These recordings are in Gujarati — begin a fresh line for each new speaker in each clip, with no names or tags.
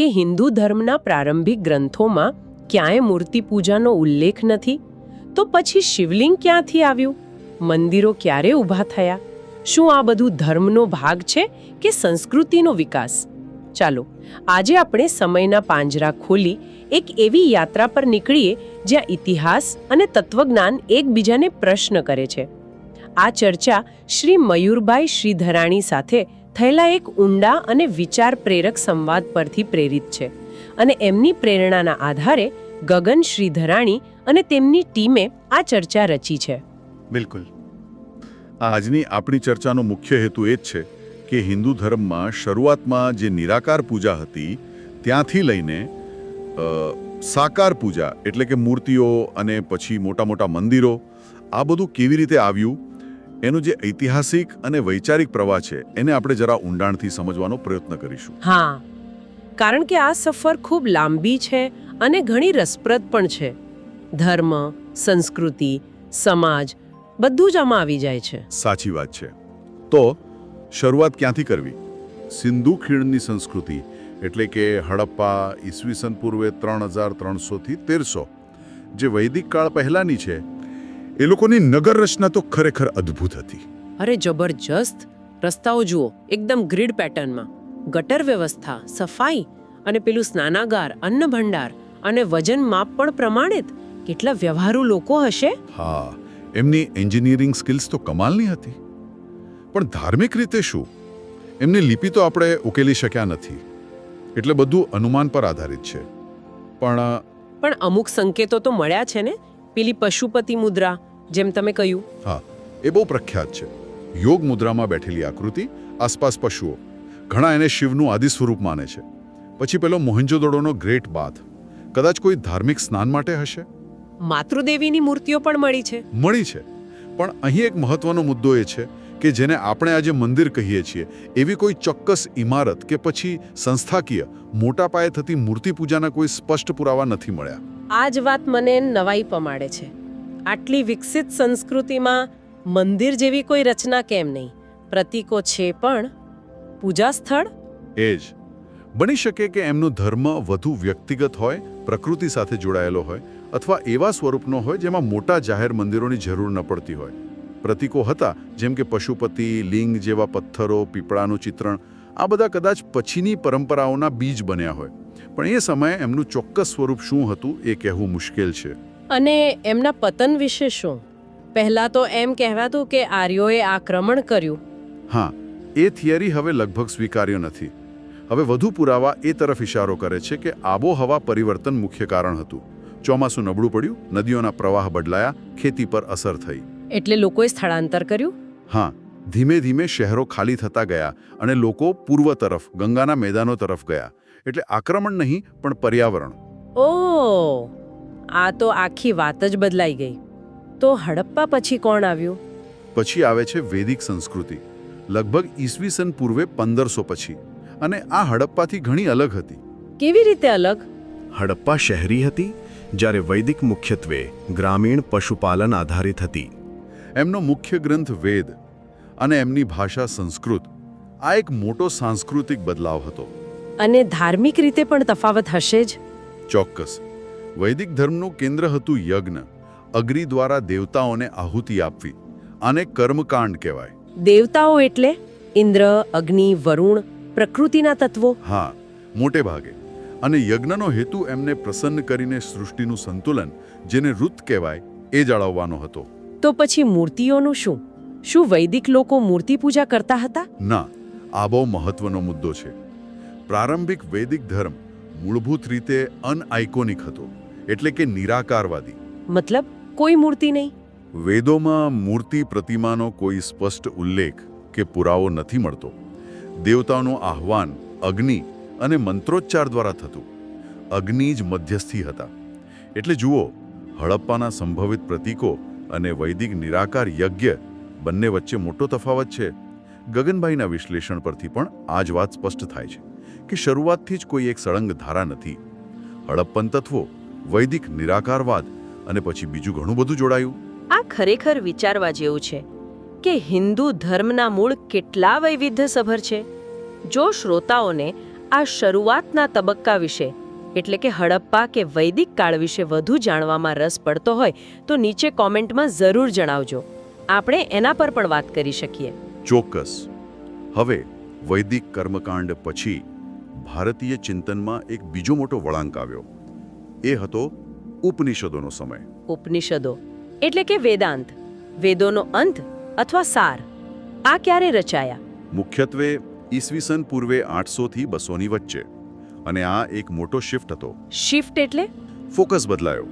કે હિન્દુ ધર્મના પ્રારંભિક ગ્રંથોમાં ક્યાંય મૂર્તિ પૂજાનો ઉલ્લેખ નથી? તો પછી શિવલિંગ ક્યાંથી આવ્યું? મંદિરો ક્યારે ઊભા થયા? શું આ બધું ધર્મનો ભાગ છે કે સંસ્કૃતિનો વિકાસ? ચાલો, આજે આપણે સમયના પાંજરા ખોલી એક એવી યાત્રા પર નીકળીએ જ્યાં ઇતિહાસ અને તત્વજ્ઞાન એકબીજાને પ્રશ્ન કરે છે. આ ચર્ચા શ્રી મયુરભાઈ શ્રીધરાણી સાથે થયેલા એક ઊંડા અને વિચાર પ્રેરક સંવાદ પરથી પ્રેરિત છે અને એમની પ્રેરણાના આધારે ગગન શ્રીધરાણી અને તેમની ટીમે આ ચર્ચા રચી છે.
બિલકુલ. આજની આપણી ચર્ચાનો મુખ્ય હેતુ એ જ છે કે હિન્દુ ધર્મમાં શરૂઆતમાં જે નિરાકાર પૂજા હતી, ત્યાંથી લઈને સાકાર પૂજા એટલે કે મૂર્તિઓ અને પછી મોટા મોટા મંદિરો, આ બધું કેવી રીતે આવ્યું? એનો જે ઐતિહાસિક અને વૈચારિક પ્રવાહ છે એને આપણે જરા ઊંડાણથી સમજવાનો પ્રયત્ન કરીશું.
હા કારણ કે આ સફર ખૂબ લાંબી છે અને ઘણી રસપ્રદ પણ છે. ધર્મ સંસ્કૃતિ સમાજ બધું જ આમાં આવી જાય છે.
સાચી વાત છે. તો શરૂઆત ક્યાંથી કરવી? સિંધુ ખીણની સંસ્કૃતિ એટલે કે હડપ્પા ઈસવીસન પૂર્વે ત્રણ હજાર ત્રણસોથી તેરસો જે વૈદિક કાળ પહેલાંની છે એ લોકોની નગર રચના તો ખરેખર અદ્ભુત હતી.
અરે જબરજસ્ત. રસ્તાઓ જુઓ એકદમ ગ્રીડ પેટર્નમાં. ગટર વ્યવસ્થા સફાઈ અને પેલું સ્નાનાગાર અન્ન ભંડાર અને વજન માપ પણ પ્રમાણિત. કેટલા વ્યવહારુ લોકો હશે?
હા એમની એન્જિનિયરિંગ સ્કિલ્સ તો કમાલની હતી. પણ ધાર્મિક રીતે શું? એમની લિપિ તો આપણે ઉકેલી શક્યા નથી. એટલે બધું અનુમાન પર આધારિત છે. પણ
પણ અમુક સંકેતો તો મળ્યા છે ને? પેલી પશુપતિ મુદ્રા જેમ તમે કહ્યું.
હા એ બહુ પ્રખ્યાત છે. યોગ મુદ્રામાં બેઠેલી આકૃતિ આસપાસ પશુઓ. ઘણા એને શિવનું આદિ સ્વરૂપ માને છે. પછી પેલો મોહેંજોદડોનો ગ્રેટ બાથ. કદાચ કોઈ ધાર્મિક સ્નાન માટે હશે?
માતૃદેવીની મૂર્તિઓ પણ મળી છે.
મળી છે. પણ અહીં એક મહત્વનો મુદ્દો એ છે કે જેને આપણે આજે મંદિર કહીએ છીએ એવી કોઈ ચોક્કસ ઇમારત કે પછી સંસ્થાકીય મોટા પાયે થતી મૂર્તિ પૂજાના કોઈ સ્પષ્ટ પુરાવા નથી મળ્યા.
આ જ વાત મને નવાઈ પમાડે છે. આટલી વિકસિત સંસ્કૃતિમાં મંદિર જેવી કોઈ રચના કેમ નહીં? પ્રતીકો છે પણ પૂજા સ્થળ?
એ જ. બની શકે કે એમનો ધર્મ વધુ વ્યક્તિગત હોય, પ્રકૃતિ સાથે જોડાયેલો હોય, અથવા એવા સ્વરૂપનો હોય જેમાં મોટા જાહેર મંદિરોની જરૂર ન પડતી હોય. પ્રતીકો હતા, જેમ કે પશુપતિ, લિંગ જેવા પથ્થરો, પીપળાનું ચિત્રણ, આ બધા કદાચ પછીની પરંપરાઓના બીજ બન્યા હોય. પણ એ સમયે એમનું ચોક્કસ સ્વરૂપ શું હતું એ કહેવું મુશ્કેલ છે.
અને એમના પતન વિશે શું? પહેલા તો એમ કહેવાતું કે આર્યોએ આક્રમણ કર્યું.
હા એ થિયરી હવે લગભગ સ્વીકાર્ય નથી. હવે વધુ પુરાવા એ તરફ ઇશારો કરે છે કે આબોહવા પરિવર્તન મુખ્ય કારણ હતું. ચોમાસું નબળું પડ્યું નદીઓના પ્રવાહ બદલાયા ખેતી પર અસર થઈ.
એટલે લોકોએ સ્થળાંતર કર્યું?
હા ધીમે ધીમે શહેરો ખાલી થતા ગયા અને લોકો પૂર્વ તરફ ગંગાના મેદાનો તરફ ગયા. એટલે આક્રમણ નહીં પણ પર્યાવરણ.
ઓ આ તો આખી વાત જ બદલાઈ ગઈ. તો હડપ્પા પછી કોણ આવ્યું?
પછી આવે છે વૈદિક સંસ્કૃતિ. લગભગ ઈસવીસન પૂર્વે પંદરસો પછી. અને આ હડપ્પાથી ઘણી અલગ હતી.
કેવી રીતે અલગ?
હડપ્પા શહેરી હતી જ્યારે વૈદિક મુખ્યત્વે ગ્રામીણ પશુપાલન આધારિત હતી.
એમનો મુખ્ય ગ્રંથ વેદ અને એમની ભાષા સંસ્કૃત. આ એક મોટો સાંસ્કૃતિક બદલાવ હતો.
અને ધાર્મિક રીતે પણ તફાવત હશે જ?
ચોક્કસ. વૈદિક ધર્મનું કેન્દ્ર હતું યજ્ઞ. અગ્નિ દ્વારા દેવતાઓને આહુતિ આપવી. આને કર્મકાંડ કહેવાય.
દેવતાઓ એટલે ઇન્દ્ર અગ્નિ વરુણ પ્રકૃતિના તત્વો.
હા મોટે ભાગે. અને યજ્ઞનો હેતુ એમને પ્રસન્ન કરીને સૃષ્ટિનું સંતુલન જેને ઋત કહેવાય એ જાળવવાનો હતો.
તો પછી મૂર્તિઓનું શું? શું વૈદિક લોકો મૂર્તિ પૂજા કરતા હતા?
ના આ બહુ મહત્વનો મુદ્દો છે. પ્રારંભિક વૈદિક ધર્મ મૂળભૂત રીતે અનઆઇકોનિક હતો. એટલે કે નિરાકારવાદી.
મતલબ કોઈ મૂર્તિ નહીં?
વેદોમાં મૂર્તિ પ્રતિમાનો કોઈ સ્પષ્ટ ઉલ્લેખ કે પુરાવો નથી મળતો. દેવતાઓનું આહ્વાન અગ્નિ અને મંત્રોચ્ચાર દ્વારા થતું. અગ્નિ જ મધ્યસ્થી હતા. એટલે જુઓ હડપ્પાના સંભવિત પ્રતીકો અને વૈદિક નિરાકાર યજ્ઞ બંને વચ્ચે મોટો તફાવત છે. ગગનભાઈના વિશ્લેષણ પરથી પણ આ જ વાત સ્પષ્ટ થાય છે કે શરૂઆતથી જ કોઈ એક સળંગ ધારા નથી. હડપ્પન તત્વો વૈદિક નિરાકારવાદ અને પછી બીજું ઘણું બધું જોડાયું.
આ ખરેખર વિચારવા જેવું છે કે હિન્દુ ધર્મના મૂળ કેટલા વૈવિધ્યસભર છે? જો શ્રોતાઓને આ શરૂઆતના તબક્કા વિશે એટલે કે હડપ્પા કે વૈદિક કાળ વિશે વધુ જાણવામાં રસ પડતો હોય તો નીચે કોમેન્ટમાં જરૂર જણાવજો. આપણે એના પર પણ વાત કરી શકીએ.
ચોક્કસ. હવે વૈદિક કર્મકાંડ પછી ભારતીય ચિંતનમાં એક બીજો મોટો વળાંક આવ્યો. એ હતો ઉપનિષદોનો સમય.
ઉપનિષદો એટલે કે વેદાંત વેદોનો અંત અથવા સાર આ ક્યારે રચાયા?
મુખ્યત્વે ઈસવીસન પૂર્વે આઠસોથી બસોની વચ્ચે અને આ એક મોટો શિફ્ટ હતો.
શિફ્ટ એટલે?
ફોકસ બદલાયો.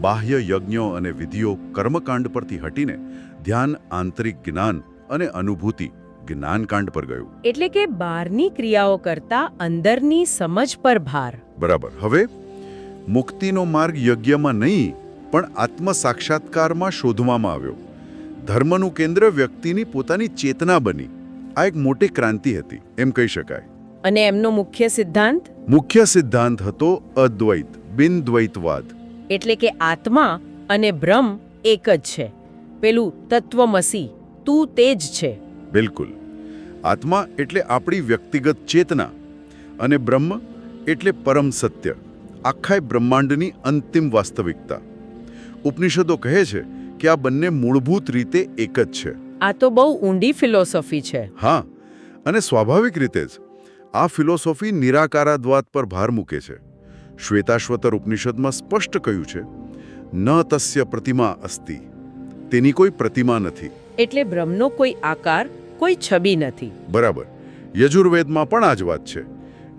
બાહ્ય યજ્ઞો અને વિધિઓ કર્મકાંડ પરથી હટીને ધ્યાન આંતરિક જ્ઞાન અને અનુભૂતિ જ્ઞાનકાંડ પર ગયું.
એટલે કે બહારની ક્રિયાઓ કરતા અંદરની સમજ પર ભાર.
બરાબર. હવે મુક્તિનો માર્ગ યજ્ઞમાં નહીં પણ આત્મ સાક્ષાત્કારમાં શોધવામાં આવ્યો. ધર્મનું કેન્દ્ર વ્યક્તિની પોતાની ચેતના બની. આ એક મોટી ક્રાંતિ હતી એમ કહી શકાય.
અને એમનો મુખ્ય સિદ્ધાંત?
મુખ્ય સિદ્ધાંત હતો અદ્વૈત બિનદ્વૈતવાદ.
એટલે કે આત્મા અને બ્રહ્મ એક જ છે. પેલું તત્વમસી તું તે જ છે.
બિલકુલ. આત્મા એટલે આપણી વ્યક્તિગત ચેતના અને બ્રહ્મ એટલે પરમ સત્ય. આખા બ્રહ્માંડની અંતિમ વાસ્તવિકતા. ઉપનિષદો કહે છે કે આ બંને મૂળભૂત રીતે એક જ છે.
આ તો બહુ ઊંડી ફિલોસોફી છે.
હા અને સ્વાભાવિક રીતે જ આ ફિલોસોફી નિરાકારાદ્વાદ પર ભાર મૂકે છે. શ્વેતાશ્વતર ઉપનિષદમાં સ્પષ્ટ કહ્યું છે ન તસ્ય પ્રતિમા અસ્તિ. તેની કોઈ પ્રતિમા નથી.
એટલે બ્રહ્મનો કોઈ આકાર કોઈ છબી નથી.
બરાબર. યજુર્વેદમાં પણ આ જ વાત છે.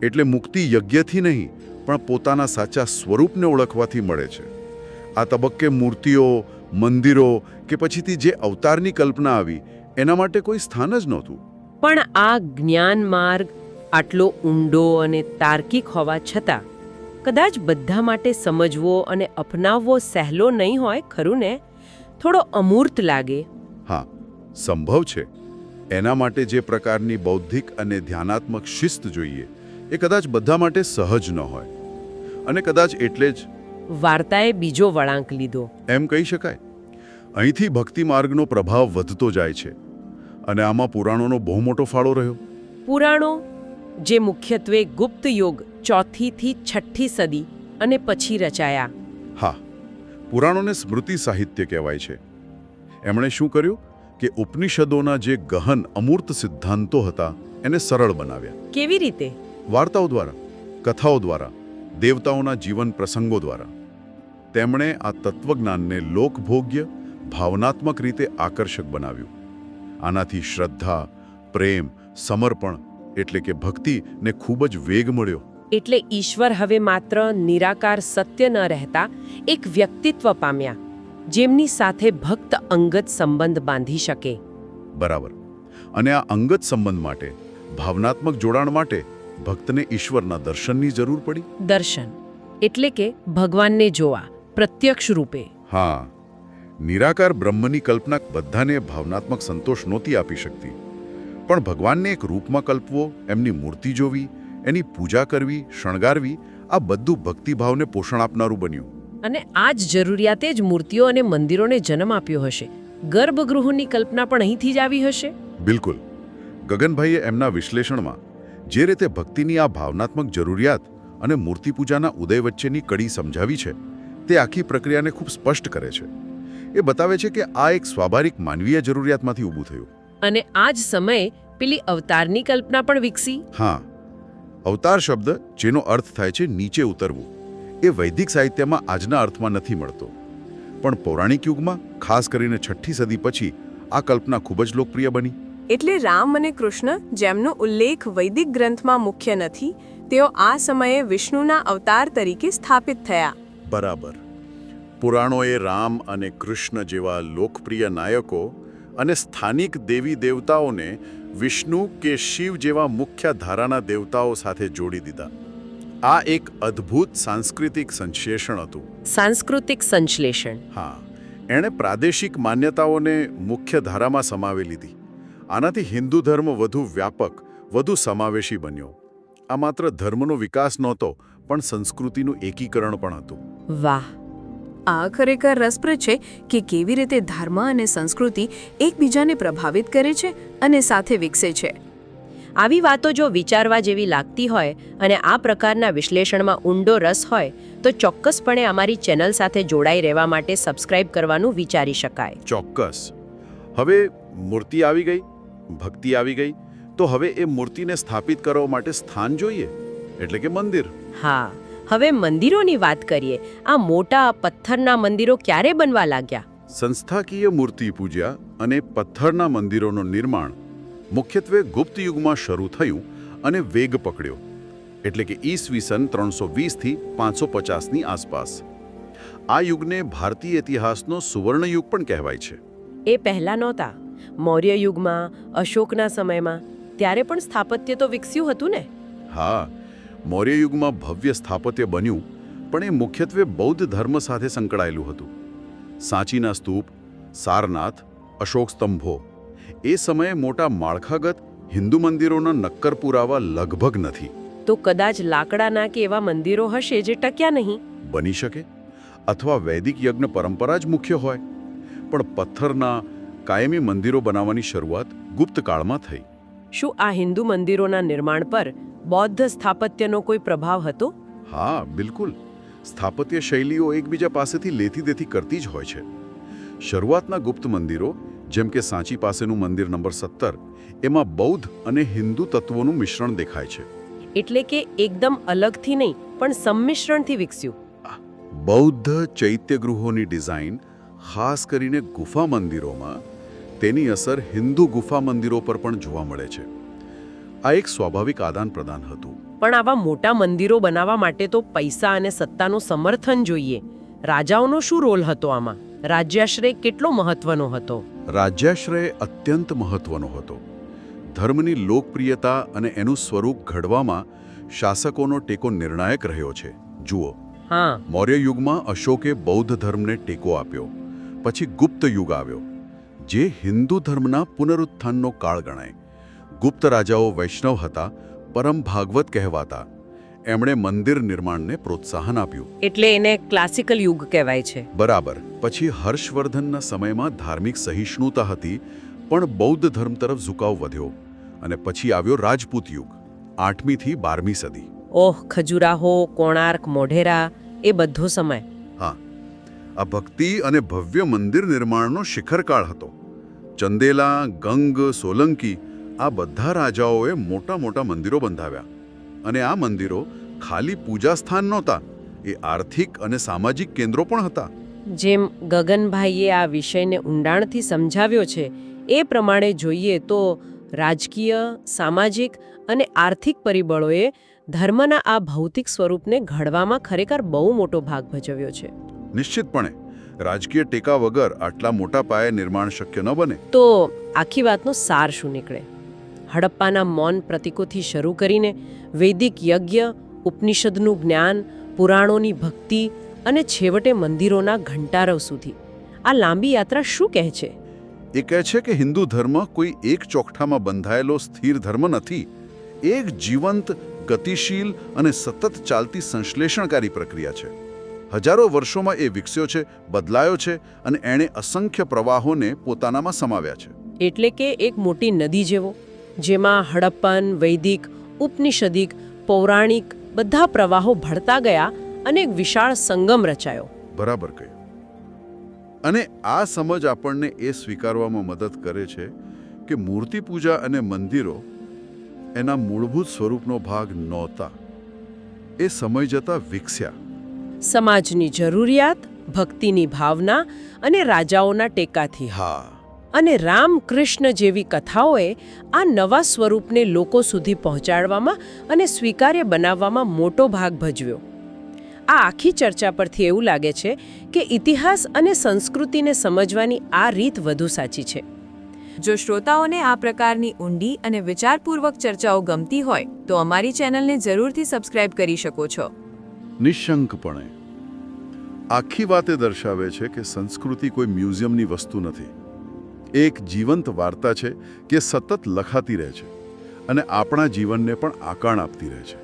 એટલે મુક્તિ યજ્ઞથી નહીં પણ પોતાના સાચા સ્વરૂપને ઓળખવાથી મળે છે. આ તબક્કે મૂર્તિઓ મંદિરો કે પછીથી જે અવતારની કલ્પના આવી એના માટે કોઈ સ્થાન જ નહોતું.
પણ આ જ્ઞાન માર્ગ આટલો ઊંડો અને તાર્કિક હોવા છતાં કદાચ બધા માટે સમજવો અને અપનાવવો સહેલો નહીં હોય ખરું ને? થોડો અમૂર્ત લાગે.
હા સંભવ છે. એના માટે જે પ્રકારની બૌદ્ધિક અને ધ્યાનાત્મક શિસ્ત જોઈએ એ કદાચ બધા માટે સહજ ન હોય. અને કદાચ એટલે જ.
વાર્તાએ બીજો વળાંક લીધો.
એમ કહી શકાય. અહીંથી ભક્તિ માર્ગનો પ્રભાવ વધતો જાય છે. અને આમાં પુરાણોનો બહુ મોટો ફાળો રહ્યો.
પુરાણો જે મુખ્યત્વે ગુપ્ત યુગ ચોથીથી છઠ્ઠી સદી અને પછી રચાયા.
હા પુરાણોને સ્મૃતિ સાહિત્ય કહેવાય છે. એમણે શું કર્યું? કે ઉપનિષદોના જે ગહન અમૂર્ત સિદ્ધાંતો હતા એને સરળ બનાવ્યા.
કેવી રીતે?
વાર્તાઓ દ્વારા કથાઓ દ્વારા. દેવતાઓના જીવન પ્રસંગો દ્વારા. તેમણે આ તત્વજ્ઞાનને લોકભોગ્ય ભાવનાત્મક રીતે આકર્ષક બનાવ્યું. આનાથી શ્રદ્ધા પ્રેમ સમર્પણ એટલે કે ભક્તિને ખૂબ જ વેગ મળ્યો.
એટલે ઈશ્વર હવે માત્ર નિરાકાર સત્ય ન રહેતા એક વ્યક્તિત્વ પામ્યા જેમની સાથે ભક્ત અંગત સંબંધ બાંધી શકે.
બરાબર. અને આ અંગત સંબંધ માટે ભાવનાત્મક જોડાણ માટે ભક્તને ઈશ્વરના દર્શનની જરૂર પડી?
દર્શન એટલે કે ભગવાનને જોવા પ્રત્યક્ષ રૂપે.
હા નિરાકાર બ્રહ્મની કલ્પના બધાને ભાવનાત્મક સંતોષ નહોતી આપી શકતી. પણ ભગવાનને એક રૂપમાં કલ્પવો એમની મૂર્તિ જોવી એની પૂજા કરવી શણગારવી આ બધું ભક્તિભાવને પોષણ આપનારું બન્યું.
અને આ જ જરૂરિયાતે જ મૂર્તિઓ અને મંદિરોને જન્મ આપ્યો હશે. ગર્ભગૃહોની કલ્પના પણ અહીંથી જ આવી હશે?
બિલકુલ. ગગનભાઈએ એમના વિશ્લેષણમાં જે રીતે ભક્તિની આ ભાવનાત્મક જરૂરિયાત અને મૂર્તિ પૂજાના ઉદય વચ્ચેની કડી સમજાવી છે તે આખી પ્રક્રિયાને ખૂબ સ્પષ્ટ કરે છે. એ બતાવે છે કે આ એક સ્વાભાવિક માનવીય જરૂરિયાતમાંથી ઊભું થયું.
અને આ જ સમયે પેલી અવતારની કલ્પના પણ વિકસી.
હા. અવતાર શબ્દ જેનો અર્થ થાય છે નીચે ઉતરવું એ વૈદિક સાહિત્યમાં આજના અર્થમાં નથી મળતો. પણ પૌરાણિક યુગમાં ખાસ કરીને છઠ્ઠી સદી પછી આ કલ્પના ખૂબ જ લોકપ્રિય બની.
એટલે રામ અને કૃષ્ણ જેમનો ઉલ્લેખ વૈદિક ગ્રંથમાં મુખ્ય નથી તેઓ આ સમયે વિષ્ણુના અવતાર તરીકે સ્થાપિત થયા.
બરાબર. પુરાણોએ રામ અને કૃષ્ણ જેવા લોકપ્રિય નાયકો અને સ્થાનિક દેવી દેવતાઓને વિષ્ણુ કે શિવ જેવા મુખ્ય ધારાના દેવતાઓ સાથે જોડી દીધા. આ એક અદ્ભુત સાંસ્કૃતિક સંશ્લેષણ હતું.
સાંસ્કૃતિક સંશ્લેષણ.
હા એણે પ્રાદેશિક માન્યતાઓને મુખ્ય ધારામાં સમાવી લીધી. આનાથી હિન્દુ ધર્મ વધુ વ્યાપક વધુ સમાવેશી બન્યો. આ માત્ર ધર્મનો વિકાસ નહોતો પણ સંસ્કૃતિનું એકીકરણ પણ હતું.
વાહ!
આ ખરેખર રસપ્રદ છે કે કેવી રીતે ધર્મ અને સંસ્કૃતિ એકબીજાને પ્રભાવિત કરે છે અને સાથે વિકસે છે.
આવી વાતો જો વિચારવા જેવી લાગતી હોય અને આ પ્રકારના વિશ્લેષણમાં ઊંડો રસ હોય તો ચોક્કસપણે અમારી ચેનલ સાથે જોડાઈ રહેવા માટે સબસ્ક્રાઇબ કરવાનું વિચારી શકાય.
ચોક્કસ. હવે મૂર્તિ આવી ગઈ. ભક્તિ આવી ગઈ તો હવે એ મૂર્તિને સ્થાપિત કરવા માટે સ્થાન જોઈએ? એટલે કે મંદિર?
હા હવે મંદિરોની વાત કરીએ. આ મોટા પથ્થરના મંદિરો ક્યારે બનવા લાગ્યા?
સંસ્થાકીય મૂર્તિ પૂજ્યા અને પથ્થરના મંદિરોનું નિર્માણ મુખ્યત્વે ગુપ્ત યુગમાં શરૂ થયું અને વેગ પકડ્યો. એટલે કે ઈસવીસન ત્રણસો વીસથી પાંચસો પચાસની આસપાસ. આ યુગને ભારતીય ઇતિહાસનો સુવર્ણ યુગ પણ કહેવાય છે.
એ પહેલા નહોતા. મૌર્ય યુગમાં અશોકના સમયમાં ત્યારે પણ સ્થાપત્ય તો વિકસ્યું હતું ને?
હા મૌર્ય યુગમાં ભવ્ય સ્થાપત્ય બન્યું પણ એ મુખ્યત્વે બૌદ્ધ ધર્મ સાથે સંકળાયેલું હતું. સાંચીના સ્તૂપ સારનાથ અશોક સ્તંભો એ સમયે મોટા માળખાગત હિન્દુ મંદિરોના નક્કર પુરાવા લગભગ નથી.
તો કદાચ લાકડાના કે એવા મંદિરો હશે જે ટક્યા નહીં?
બની શકે અથવા વૈદિક યજ્ઞ પરંપરા જ મુખ્ય હોય. પણ પથ્થરના કાયમી મંદિરો બનાવવાની શરૂઆત ગુપ્ત કાળમાં થઈ.
શું આ હિન્દુ મંદિરોના નિર્માણ પર બૌદ્ધ સ્થાપત્યનો કોઈ પ્રભાવ હતો?
હા બિલકુલ. સ્થાપત્ય શૈલીઓ એકબીજા પાસેથી લેતી દેતી કરતી જ હોય છે. શરૂઆતના ગુપ્ત મંદિરો જેમ કે સાંચી પાસેનું મંદિર નંબર સત્તર એમાં બૌદ્ધ અને હિન્દુ તત્વોનું મિશ્રણ દેખાય છે.
એટલે કે એકદમ અલગથી નહીં પણ સંમિશ્રણથી વિકસ્યું.
બૌદ્ધ ચૈત્યગૃહોની ડિઝાઇન ખાસ કરીને ગુફા મંદિરોમાં તેની અસર હિન્દુ ગુફા મંદિરો પર પણ જોવા મળે છે. આ એક સ્વાભાવિક આદાન પ્રદાન હતું.
પણ આવા મોટા મંદિરો બનાવવા માટે તો પૈસા અને સત્તાનું સમર્થન જોઈએ. રાજાઓનો શું રોલ હતો આમાં? રાજ્યાશ્રય કેટલો મહત્વનો હતો?
રાજ્યાશ્રય અત્યંત મહત્વનો હતો. ધર્મની લોકપ્રિયતા અને એનું સ્વરૂપ ઘડવામાં શાસકોનો ટેકો નિર્ણાયક રહ્યો છે. જુઓ.
હા.
મૌર્ય યુગમાં અશોકે બૌદ્ધ ધર્મને ટેકો આપ્યો. પછી ગુપ્ત યુગ આવ્યો. જે હિન્દુ ધર્મના પુનરુત્થાનનો કાળ ગણાય. ગુપ્ત રાજાઓ વૈષ્ણવ હતા પરમ ભાગવત કહેવાતા. એમણે મંદિર નિર્માણને પ્રોત્સાહન આપ્યું.
એટલે એને ક્લાસિકલ યુગ કહેવાય છે.
બરાબર પછી હર્ષવર્ધનના સમયમાં ધાર્મિક સહિષ્ણુતા હતી પણ બૌદ્ધ ધર્મ તરફ ઝુકાવ વધ્યો અને પછી આવ્યો રાજપૂત યુગ આઠમીથી બારમી સદી.
ઓહ ખજુરાહો કોણાર્ક મોઢેરા એ બધો સમય.
હા આ ભક્તિ અને ભવ્ય મંદિર નિર્માણનો શિખરકાળ હતો. ચંદેલા ગંગ સોલંકી આ બધા રાજાઓએ મોટા મોટા મંદિરો બંધાવ્યા. અને આ મંદિરો ખાલી પૂજા સ્થાન નહોતા એ આર્થિક અને સામાજિક કેન્દ્રો પણ હતા.
જેમ ગગનભાઈએ આ વિષયને ઊંડાણથી સમજાવ્યો છે એ પ્રમાણે જોઈએ તો રાજકીય સામાજિક અને આર્થિક પરિબળોએ ધર્મના આ ભૌતિક સ્વરૂપને ઘડવામાં ખરેખર બહુ મોટો ભાગ ભજવ્યો છે.
નિશ્ચિતપણે રાજકીય ટેકા વગર આટલા મોટા પાયે નિર્માણ શક્ય ન બને.
તો આખી વાતનો સાર શું નીકળે? હડપ્પાના મૌન પ્રતીકોથી શરૂ કરીને વૈદિક યજ્ઞ ઉપનિષદનું જ્ઞાન પુરાણોની ભક્તિ અને છેવટે મંદિરોના ઘંટારવ સુધી. આ લાંબી યાત્રા શું કહે છે?
એ કહે છે કે હિન્દુ ધર્મ કોઈ એક ચોકઠામાં બંધાયેલો સ્થિર ધર્મ નથી. એક જીવંત ગતિશીલ અને સતત ચાલતી સંશ્લેષણકારી પ્રક્રિયા છે. હજારો વર્ષોમાં એ વિકસ્યો છે બદલાયો છે અને એણે અસંખ્ય પ્રવાહોને પોતાનામાં સમાવ્યા છે.
એટલે કે એક મોટી નદી જેવો જેમાં હડપ્પન વૈદિક ઉપનિષદિક પૌરાણિક બધા પ્રવાહો ભળતા ગયા અને એક વિશાળ સંગમ રચાયો.
બરાબર કહ્યું. અને આ સમજ આપણને એ સ્વીકારવામાં મદદ કરે છે કે મૂર્તિ પૂજા અને મંદિરો એના મૂળભૂત સ્વરૂપનો ભાગ નહોતા. એ સમય જતાં વિકસ્યા.
સમાજની જરૂરિયાત ભક્તિની ભાવના અને રાજાઓના ટેકાથી.
હા.
અને રામકૃષ્ણ જેવી કથાઓએ આ નવા સ્વરૂપને લોકો સુધી પહોંચાડવામાં અને સ્વીકાર્ય બનાવવામાં મોટો ભાગ ભજવ્યો. આ આખી ચર્ચા પરથી એવું લાગે છે કે ઇતિહાસ અને સંસ્કૃતિને સમજવાની આ રીત વધુ સાચી છે.
જો શ્રોતાઓને આ પ્રકારની ઊંડી અને વિચારપૂર્વક ચર્ચાઓ ગમતી હોય તો અમારી ચેનલને જરૂરથી સબસ્ક્રાઇબ કરી શકો છો.
નિશંકપણે. આખી વાત એ દર્શાવે છે કે સંસ્કૃતિ કોઈ મ્યુઝિયમની વસ્તુ નથી. એક જીવંત વાર્તા છે કે સતત લખાતી રહે છે અને આપણા જીવનને પણ આકાણ આપતી રહે છે.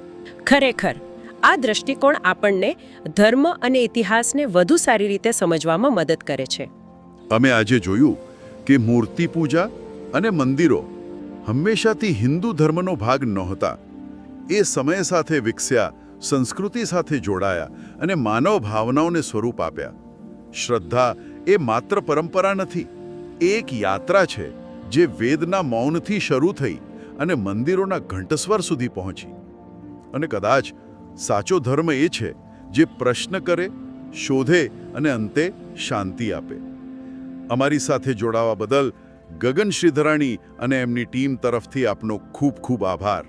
ખરેખર આ દ્રષ્ટિકોણ આપણને ધર્મ અને ઇતિહાસને વધુ સારી રીતે સમજવામાં મદદ કરે છે.
અમે આજે જોયું કે મૂર્તિ પૂજા અને મંદિરો હંમેશાથી હિન્દુ ધર્મનો ભાગ નહોતા. એ સમય સાથે વિકસ્યા સંસ્કૃતિ સાથે જોડાયા અને માનવ ભાવનાઓને સ્વરૂપ આપ્યા. શ્રદ્ધા એ માત્ર પરંપરા નથી એક યાત્રા છે જે વેદના મૌનથી શરૂ થઈ અને મંદિરોના ઘંટસ્વર સુધી પહોંચી. અને કદાચ સાચો ધર્મ એ છે જે પ્રશ્ન કરે, શોધે અને અંતે શાંતિ આપે. અમારી સાથે જોડાવા બદલ ગગન શ્રીધરાણી અને એમની ટીમ તરફથી આપનો ખૂબ ખૂબ આભાર.